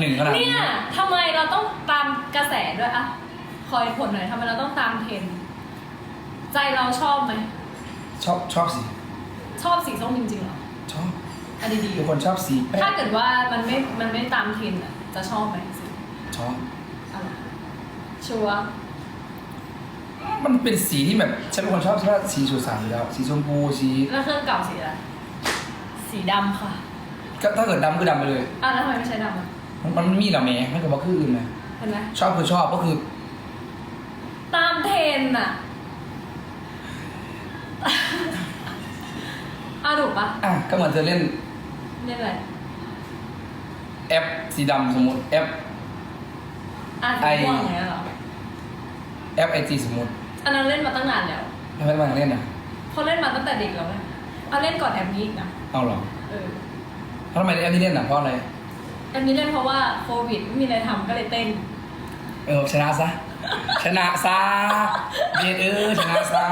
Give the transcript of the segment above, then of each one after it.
หนึ่งขนาดเนี่ยทำไมเราต้องตามกระแสด้วยอะคอยผลหน่อยทำไมเราต้องตามเทรนด์ใจเราชอบไหม ชอบชอบสีชอบสีส้มจริงๆเหรอชอบอันดีเป็นคนชอบสีแป้ๆถ้างเกิดว่ามันไม่ มันไม่ตามเทรนด์อะจะชอบไหมสีชอบอะไรชัวร์มันเป็นสีที่แบบฉันเป็นคนชอบชอบสีสุสานอยู่แล้ว สีชมพูสีแล้วเครื่องเก่าสีอะไร สีดำค่ะ ก็ถ้าเกิดดำก็ดำไปเลย อะแล้วทำไมไม่ใช้ดำอะ มันมันมีเหรอแม่ไม่กับว่าคืออื่นนะเห็นไหมชอบคือชอบก็คือ ตามเทรนด์อะอะถูกปะอะก็เหมือนเธอเล่นเล่นอะไรแอปสีดำสมมติแอป อะไอสีม่วงอย่างเงี้ยเหรอ แอปไอจีสมมติอันนั้นเล่นมาตั้งนานแล้วทำไมมันเล่นอะเขาเล่นมาตั้งแต่เด็กแล้วไงเอาเล่นก่อนแอปนี้อีกนะเอาเหรอเออ แล้วทำไมแอปที่เล่นอะเพราะอะไร แอปนี้เล่นเพราะว่าโควิดไม่มีอะไรทำก็เลยเต้น เออชนะซะ ชนะซะเบียดเออชนะซะ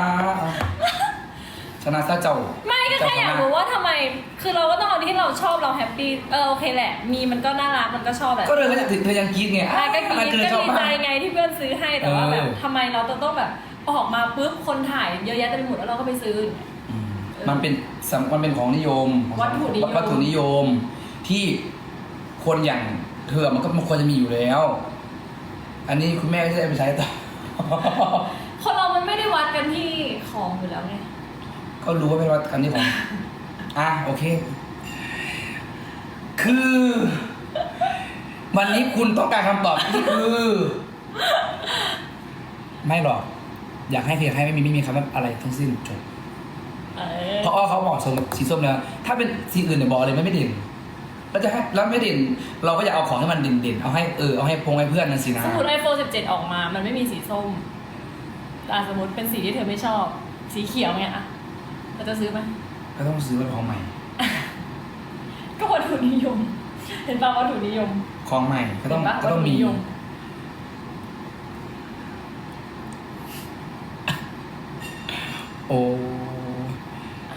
ชนะซะเจ้าไม่ก็เจ้แค่อยากชนะรู้ว่าทำไม คือเราก็ต้องเอาที่เราชอบเราแฮปปี้ เออโอเคแหละ มีมันก็น่ารักมันก็ชอบแหละก็เลยก็จะถึงเธอยังกรีดไงอะก็กรี๊ดมันก็เลยชอบดีมาใจกไงที่เพื่อนซื้อให้แต่ว่าแบบเออทำไมเราต้องแบบออกมาปุ๊บคนถ่ายเยอะแยะเต็มไปหมดแล้วเราก็ไปซื้ออย่างเงี้ยอืมมันเป็นสัมมันเป็นของนิยมวัตถุนิยม วัตถุนิยมที่ คนอย่างเธอมันก็มันควรจะมีอยู่แล้ว อันนี้คุณแม่ก็จะได้ไปใช้ต่อ คนเรามันไม่ได้วัดกันที่ของอยู่แล้วไงก็รู้ว่าเป็นวัตอันนี้ของ อะโอเค คือ วันนี้คุณต้องการคำตอบที่คือ ไม่หรอก อยากให้เพียงให้ไม่มีไม่มีคำว่าอะไรทั้งสิ้นจบ เออเพราะอ้อเขาบอกสมสีส้มแล้วถ้าเป็นสีอื่นเนี่ยบอกเลยไม่ไม่เด่น แล้วจะให้แล้วไม่เด่น เราก็อยากเอาของให้มันเด่นเด่นๆเอาให้เออเอาให้พงให้เพื่อนนั่นสินะสมมติ iPhone 17 ออกมา มันไม่มีสีส้มอะสมมติเป็นสีที่เธอไม่ชอบ สีเขียวไงอะเราจะซื้อไหมก็ต้องซื้อเป็นของใหม่ ก็วัตถุนิยม เห็นป่าวัตถุนิยม ของใหม่ก็ต้องเห็นปะก็ต้องมีวัตถุนิยม โอ้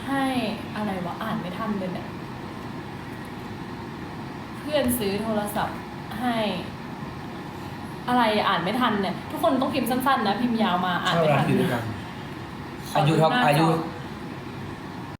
ให้อะไรวะอ่านไม่ทันเลยเนี่ยเพื่อนซื้อโทรศัพท์ให้ อะไรอ่านไม่ทันเนี่ย ทุกคนต้องพิมพ์สั้นๆนะ พิมพ์ยาวมาอ่านเข้าไม่ร้าทันนอยู่ด้วยกันขออายุดูเท่าหน้าอายุจอ